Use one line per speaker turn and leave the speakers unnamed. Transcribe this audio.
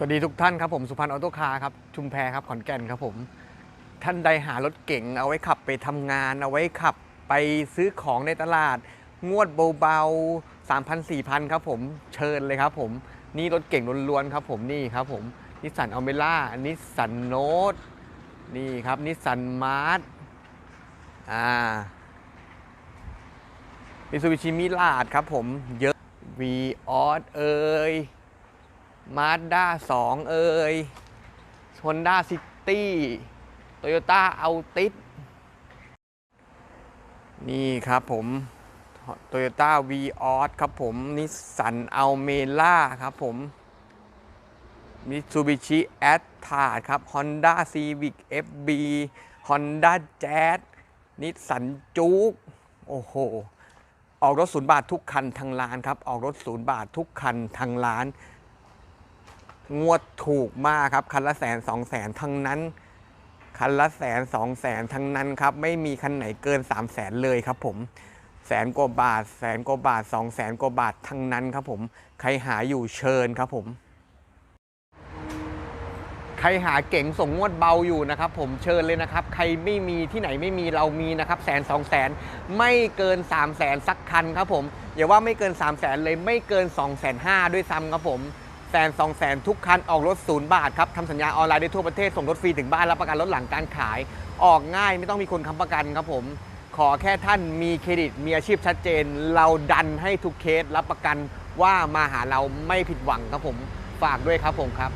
สวัสดีทุกท่านครับผมสุพันธ์ออโต้คาร์ครับชุมแพครับขอนแก่นครับผมท่านใดหารถเก๋งเอาไว้ขับไปทำงาน เอาไว้ขับไปซื้อของในตลาด งวดเบาๆ 3,000 4,000ครับผมเชิญเลยครับผมนี่รถเก่งล้วนๆครับผมนี่ครับผมนิสสันอเมล่านิสสันโนตนี่ครับนิสสันมาร์ทอ่ามิซูบิชิมิลาดครับผมเยอะวีออสเอ่ย มาสด้า2เอ่ยฮอนด้าซิตี้โตโยต้าเอาติสนี่ครับผมโตโยต้าวีออสครับผมนิสสันอัลเมล่าครับผมมิตซูบิชิแอตทาครับ Honda Civic FB Honda Jazz นิสสันจูกโอ้โห ออกรถศูนย์บาททุกคันทางร้านครับ ออกรถศูนย์บาททุกคันทางร้าน งวดถูกมากครับ คันละแสนสองแสนทั้งนั้น คันละแสนสองแสนทั้งนั้นครับ ไม่มีคันไหนเกินสามแสนเลยครับผมแสนกว่าบาท แสนกว่าบาทสองแสนกว่าบาททั้งนั้นครับผม ใครหาอยู่เชิญครับผม ใครหาเก๋งส่งงวดเบาอยู่นะครับ ผมเชิญเลยนะครับ ใครไม่มีที่ไหนไม่มีเรามีนะครับแสนสองแสนไม่เกิน3 0 0แสนสักคันครับผมอย่าว่าไม่เกิน3 0 0แสนเลยไม่เกิน2องแสนห้าด้วยซ้ำครับผม แสนสองแสนทุกคันออกรถศูนย์บาทครับทำสัญญาออนไลน์ได้ทั่วประเทศส่งรถฟรีถึงบ้านรับประกันรถหลังการขาย ออกง่ายไม่ต้องมีคนค้ำประกันครับผม ขอแค่ท่านมีเครดิตมีอาชีพชัดเจน เราดันให้ทุกเคสรับประกันว่ามาหาเราไม่ผิดหวังครับผมฝากด้วยครับผมครับ